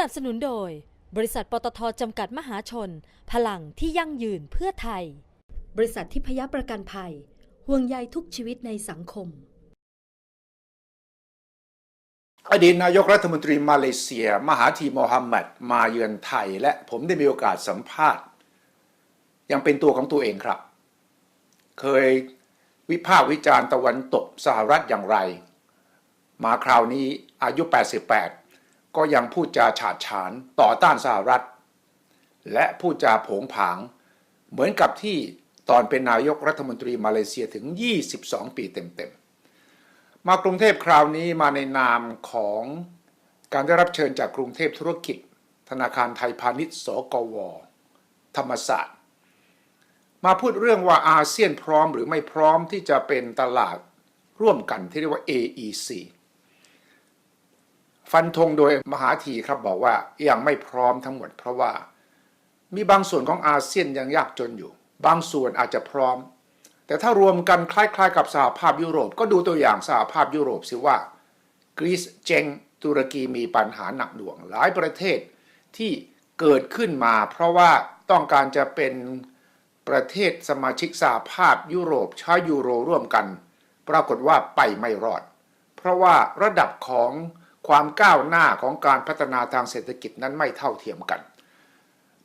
นับสนุนโดย บริษัทปตทจำกัดมหาชน พลังที่ยั่งยืนเพื่อไทย บริษัททิพยประกันภัย ห่วงใยทุกชีวิตในสังคม อดีตนายกรัฐมนตรีมาเลเซีย มหาธีโมฮัมหมัดมาเยือนไทย และผมได้มีโอกาสสัมภาษณ์ ยังเป็นตัวของตัวเองครับ เคยวิพากษ์วิจารณ์ตะวันตกสหรัฐอย่างไร มาคราวนี้อายุ 88 ก็ยังพูดจาฉาดฉานต่อต้านสหรัฐ และพูดจาโผงผาง เหมือนกับที่ตอนเป็นนายกรัฐมนตรีมาเลเซียถึง 22 ปีเต็มๆ มากรุงเทพคราวนี้มาในนามของการได้รับเชิญจากกรุงเทพธุรกิจ ธนาคารไทยพาณิชย์ สกว ธรรมศาสตร์ มาพูดเรื่องว่าอาเซียนพร้อมหรือไม่พร้อมที่จะเป็นตลาดร่วมกันที่เรียกว่า AEC ฟันธงโดยมหาธีครับบอกว่ายังไม่พร้อมทั้งหมด เพราะว่ามีบางส่วนของอาเซียนยังยากจนอยู่ บางส่วนอาจจะพร้อม แต่ถ้ารวมกันคล้ายๆ กับสหภาพยุโรป ก็ดูตัวอย่างสหภาพยุโรปสิว่ากรีซเจงตุรกีมีปัญหาหนักหน่วงหลายประเทศที่เกิดขึ้นมา เพราะว่าต้องการจะเป็นประเทศสมาชิกสหภาพยุโรปใช้ยูโรร่วมกัน ปรากฏว่าไปไม่รอด เพราะว่าระดับของ ความก้าวหน้าของการพัฒนาทางเศรษฐกิจนั้นไม่เท่าเทียมกัน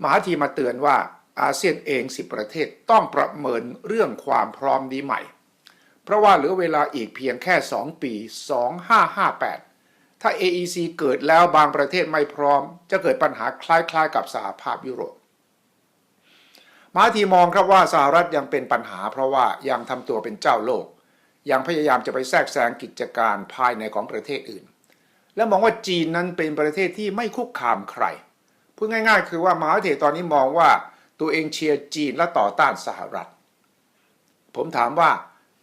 มหาธีมาเตือนว่าอาเซียนเองสิประเทศต้องประเมินเรื่องความพร้อมนี้ใหม่ เพราะว่าเหลือเวลาอีกเพียงแค่ 2 ปี 2558 ถ้า AEC เกิดแล้วบางประเทศไม่พร้อม จะเกิดปัญหาคล้ายๆ กับสหภาพยุโรปมหาธีมองครับว่าสหรัฐยังเป็นปัญหาเพราะว่ายังทำตัวเป็นเจ้าโลก ยังพยายามจะไปแทรกแซงกิจการภายในของประเทศอื่น และมองว่าจีนนั้นเป็นประเทศที่ไม่คุกคามใคร พูดง่าย ๆ คือว่ามหาเถรตอนนี้มองว่าตัวเองเชียร์จีนและต่อต้านสหรัฐ ผมถามว่า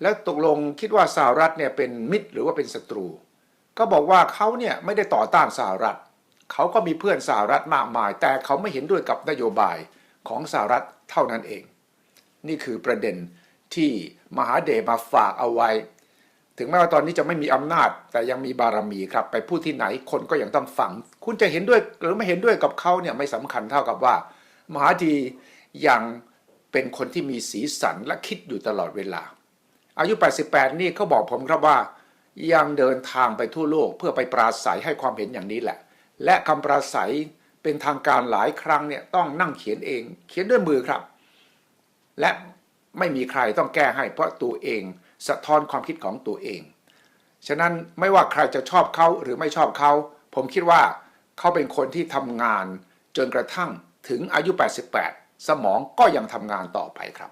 แล้วตกลงคิดว่าสหรัฐเนี่ยเป็นมิตรหรือว่าเป็นศัตรู ก็บอกว่าเขาเนี่ยไม่ได้ต่อต้านสหรัฐ เขาก็มีเพื่อนสหรัฐมากมาย แต่เขาไม่เห็นด้วยกับนโยบายของสหรัฐเท่านั้นเอง นี่คือประเด็นที่มหาเดชมาฝากเอาไว้ ถึงแม้ว่าตอนนี้จะไม่มีอำนาจ แต่ยังมีบารมีครับ ไปพูดที่ไหนคนก็ยังต้องฟัง คุณจะเห็นด้วยหรือไม่เห็นด้วยกับเขาเนี่ยไม่สำคัญเท่ากับว่า มหาดียังเป็นคนที่มีสีสันและคิดอยู่ตลอดเวลา อายุ 88 นี่เขาบอกผมครับว่า ยังเดินทางไปทั่วโลกเพื่อไปปราศัยให้ความเห็นอย่างนี้แหละ และคำปราศัยเป็นทางการหลายครั้งเนี่ยต้องนั่งเขียนเอง เขียนด้วยมือครับ และไม่มีใครต้องแก้ให้เพราะตัวเอง สะท้อนความคิดของตัวเอง ฉะนั้นไม่ว่าใครจะชอบเขาหรือไม่ชอบเขา ผมคิดว่าเขาเป็นคนที่ทำงาน จนกระทั่งถึงอายุ 88 สมองก็ยังทำงานต่อไปครับ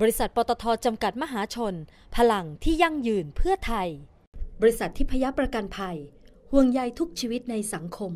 บริษัทปตทจำกัดมหาชน พลังที่ยั่งยืนเพื่อไทย บริษัททิพยประกันภัย ห่วงใยทุกชีวิตในสังคม